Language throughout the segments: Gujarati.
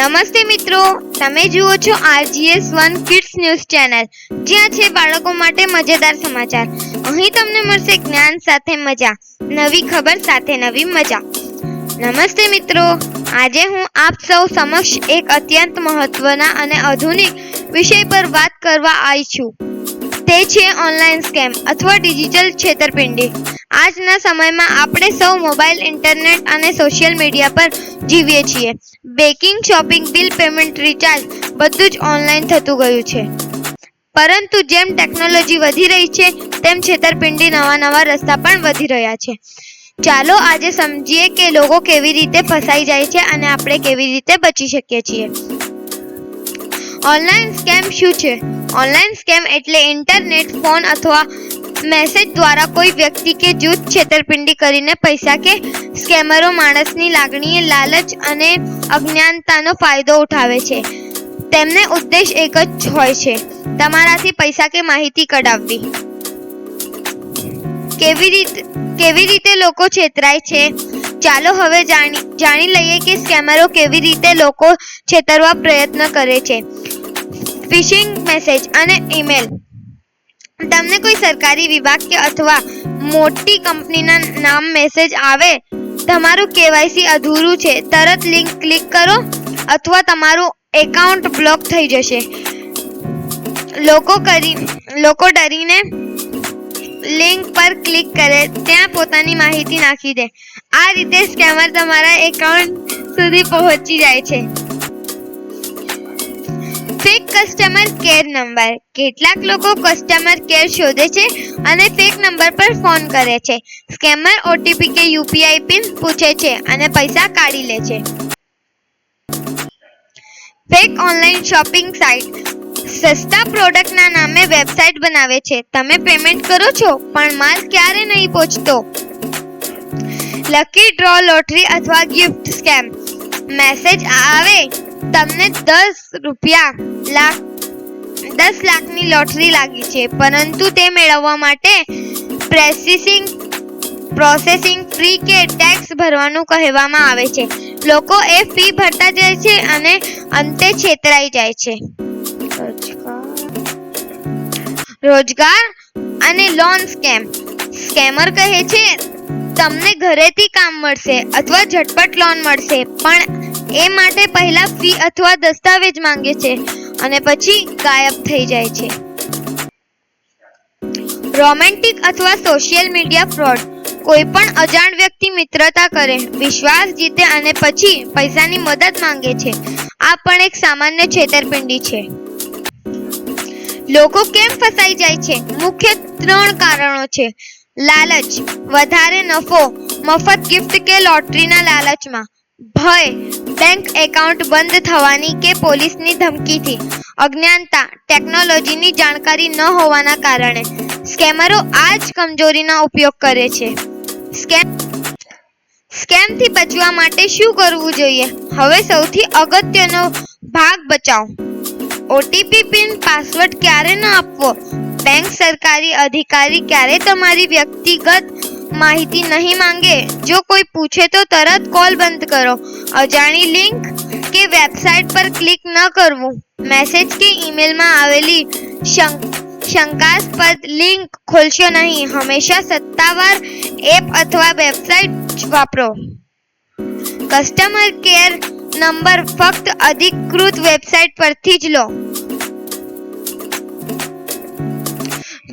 નમસ્તે મિત્રો, તમે જુઓ છો RGS one kids news channel, જ્યાં છે બાળકો માટે મજેદાર સમાચાર. અહીં તમને મળશે જ્ઞાન સાથે મજા, નવી ખબર સાથે નવી મજા. નમસ્તે મિત્રો, આજે હું આપ સૌ સમક્ષ એક અત્યંત મહત્વના અને આધુનિક વિષય પર વાત કરવા આવી છું. તે છે ઓનલાઈન સ્કેમ અથવા ડિજિટલ છેતરપિંડી. આજના સમયમાં આપણે સૌ મોબાઈલ ઇન્ટરનેટ અને સોશિયલ મીડિયા પર જીવીએ છીએ. Banking shopping bill payment recharge બધું જ ઓનલાઈન થતું ગયું છે. પરંતુ જેમ ટેકનોલોજી વધી રહી છે, તેમ છેતરપિંડી નવા નવા રસ્તા પણ વધી રહ્યા છે. ચાલો આજે સમજીએ કે લોકો કેવી રીતે ફસાઈ જાય છે અને આપણે કેવી રીતે બચી શકીએ છીએ. ઓનલાઈન સ્કેમ શું છે? ઓનલાઈન સ્કેમ એટલે ઇન્ટરનેટ ફોન અથવા મેસેજ દ્વારા કોઈ વ્યક્તિ કે જૂથ છેતરપિંડી કરીને પૈસા કે સ્કેમરો માણસની લાગણીએ લાલચ અને અજ્ઞાનતાનો ફાયદો ઉઠાવે છે. તેમને ઉદ્દેશ એક જ હોય છે. તમારાથી પૈસા કે માહિતી કઢાવવી. કેવી રીતે કેવી રીતે લોકો છેતરાય છે? ચાલો હવે જાણી જાણી લઈએ કે સ્કેમરો કેવી રીતે લોકો છેતરવા પ્રયત્ન કરે છે. ફિશિંગ મેસેજ અને ઈમેલ. તમને કોઈ સરકારી વિભાગ કે અથવા મોટી કંપનીના નામ મેસેજ આવે? તમારું કેવાયસી અધૂરું છે. તરત લિંક ક્લિક કરો અથવા તમારું એકાઉન્ટ બ્લોક થઈ જશે. લોકો કરી લોકો ડરીને લિંક પર ક્લિક કરે, ત્યાં પોતાની માહિતી નાખી દે. આ રીતે સ્કેમર તમારા એકાઉન્ટ સુધી પહોંચી જાય છે. ફેક કસ્ટમર કેર નંબર કેટલાક લોકો કસ્ટમર કેર શોધે છે અને ફેક નંબર પર ફોન કરે છે. સ્કેમર ઓટીપી કે યુપીઆઈ પિન પૂછે છે અને પૈસા કાઢી લે છે. ફેક ઓનલાઈન શોપિંગ સાઇટ સસ્તા પ્રોડક્ટના નામે વેબસાઇટ બનાવે છે. તમે પેમેન્ટ કરો છો, પણ માલ ક્યારે નહીં પહોંચતો? લકી ડ્રો લોટરી અથવા ગિફ્ટ સ્કેમ મેસેજ આવે, તમને દસ રૂપિયા લાખ, દસ લાખની લોટરી લાગી છે. પરંતુ તે મેળવવા માટે પ્રેસિસિંગ પ્રોસેસિંગ ફ્રી કે ટેક્સ ભરવાનું કહેવામાં આવે છે. લોકો એ ફી ભરતા જાય છે અને અંતે છેતરાઈ જાય છે. રોજગાર અને લોન સ્કેમ સ્કેમર કહે છે, તમને ઘરેથી કામ મળશે અથવા ઝટપટ લોન મળશે, પણ એ માટે પહેલા ફી અથવા દસ્તાવેજ માંગે છે અને પછી ગાયબ થઈ જાય છે. રોમેન્ટિક અથવા સોશિયલ મીડિયા ફ્રોડ કોઈ પણ અજાણ વ્યક્તિ મિત્રતા કરે, વિશ્વાસ જીતે અને પછી પૈસાની મદદ માંગે છે. આ પણ એક સામાન્ય છેતરપિંડી છે. લોકો કેમ ફસાઈ જાય છે? મુખ્ય ત્રણ કારણો છે. લાલચ, વધારે નફો, મફત ગિફ્ટ કે લોટરીના લાલચમાં. ભય બેંક એકાઉન્ટ બંધ થવાની કે પોલીસની ધમકીથી. અજ્ઞાનતા ટેકનોલોજીની જાણકારી ન હોવાના કારણે. સ્કેમરો આ જ કમજોરીનો ઉપયોગ કરે છે. સ્કેમ, સ્કેમથી બચવા માટે શું કરવું જોઈએ? હવે સૌથી અગત્યનો ભાગ બચાવ. ઓટીપી પિન પાસવર્ડ ક્યારે ન આપવો? બેંક સરકારી અધિકારી ક્યારે તમારી વ્યક્તિગત માહિતી નહીં માંગે? જો કોઈ પૂછે તો તરત કોલ બંધ કરો. અજાણી લિંક કે વેબસાઇટ પર ક્લિક ન કરવું. મેસેજ કે ઈમેલમાં આવેલી શંક શંકાસ્પદ લિંક ખોલશો નહીં. હંમેશા સત્તાવાર એપ અથવા વેબસાઇટ વાપરો. કસ્ટમર કેર નંબર ફક્ત અધિકૃત વેબસાઇટ પરથી જ લો.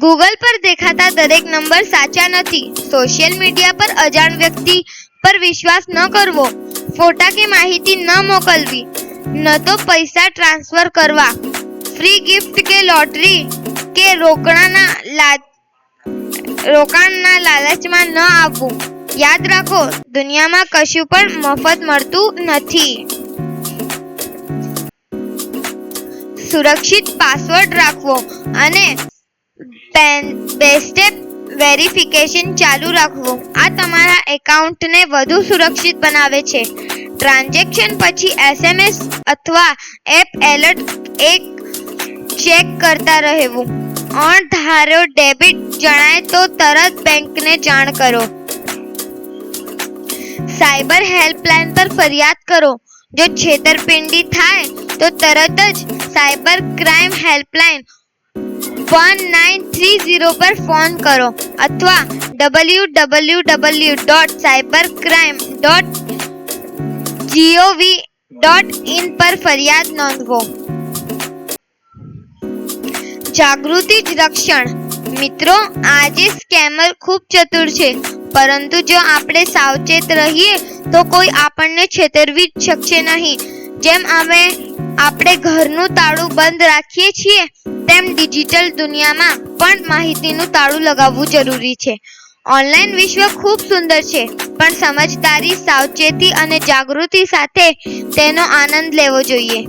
ગૂગલ પર દેખાતા દરેક નંબર સાચા નથી. સોશિયલ મીડિયા પર અજાણ વ્યક્તિ પર વિશ્વાસ ન કરવો. ફોટા કે માહિતી ન મોકલવી. ન તો પૈસા ટ્રાન્સફર કરવા. ફ્રી ગિફ્ટ કે લોટરી કે રોકડાના રોકાણના લાલચમાં ન આવવું. યાદ રાખો, દુનિયામાં કશું પણ મફત મળતું નથી. સુરક્ષિત પાસવર્ડ રાખવો અને બે વેરિફિકેશન ચાલુ રાખવું. આ તમારા એકાઉન્ટને વધુ સુરક્ષિત બનાવે છે. ટ્રાન્ઝેક્શન પછી એસએમએસ અથવા એપ એલર્ટ એક ચેક કરતા રહેવું. અણધાર્યો ડેબિટ જણાય તો તરત બેંકને જાણ કરો. સાયબર હેલ્પલાઇન પર ફરિયાદ કરો જો છેતરપિંડી થાય તો તરત જ cyber crime helpline one nine three zero પર ફોન કરો અથવા W W W dot cyber crime dot G O V dot in પર ફરિયાદ નોંધવો જાગૃતિ જ રક્ષણ મિત્રો આજે સ્કેમર ખૂબ ચતુર છે પરંતુ જો આપણે સાવચેત રહીએ, તો કોઈ આપણને છેતરવી જ શકશે નહીં. જેમ અમે આપણે ઘરનું તાળું બંધ રાખીએ છીએ, તેમ ડિજિટલ દુનિયામાં પણ માહિતીનું તાળું લગાવવું જરૂરી છે. ઓનલાઈન વિશ્વ ખૂબ સુંદર છે, પણ સમજદારી, સાવચેતી અને જાગૃતિ સાથે તેનો આનંદ લેવો જોઈએ.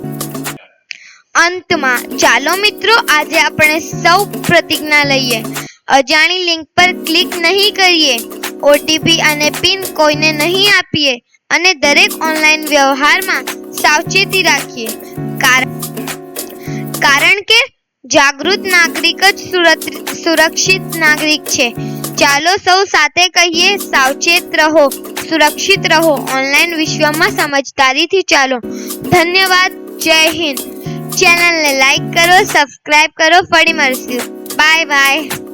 અંતમાં, ચાલો મિત્રો, આજે આપણે સૌ પ્રતિજ્ઞા લઈએ. અજાણી લિંક પર ક્લિક નહીં કરીએ. ઓટીપી અને પિન કોઈને નહીં આપીએ અને દરેક ઓનલાઈન વ્યવહારમાં સાવચેતી રાખીએ. કારણ કે જાગૃત નાગરિક જ સુરક્ષિત નાગરિક છે. ચાલો સૌ સાથે કહીએ, સાવચેત રહો, સુરક્ષિત રહો. ઓનલાઈન વિશ્વમાં સમજદારીથી ચાલો. ધન્યવાદ, જય હિન્દ. ચેનલને લાઈક કરો સબસ્ક્રાઈબ કરો, ફરી મળશું. Bye bye.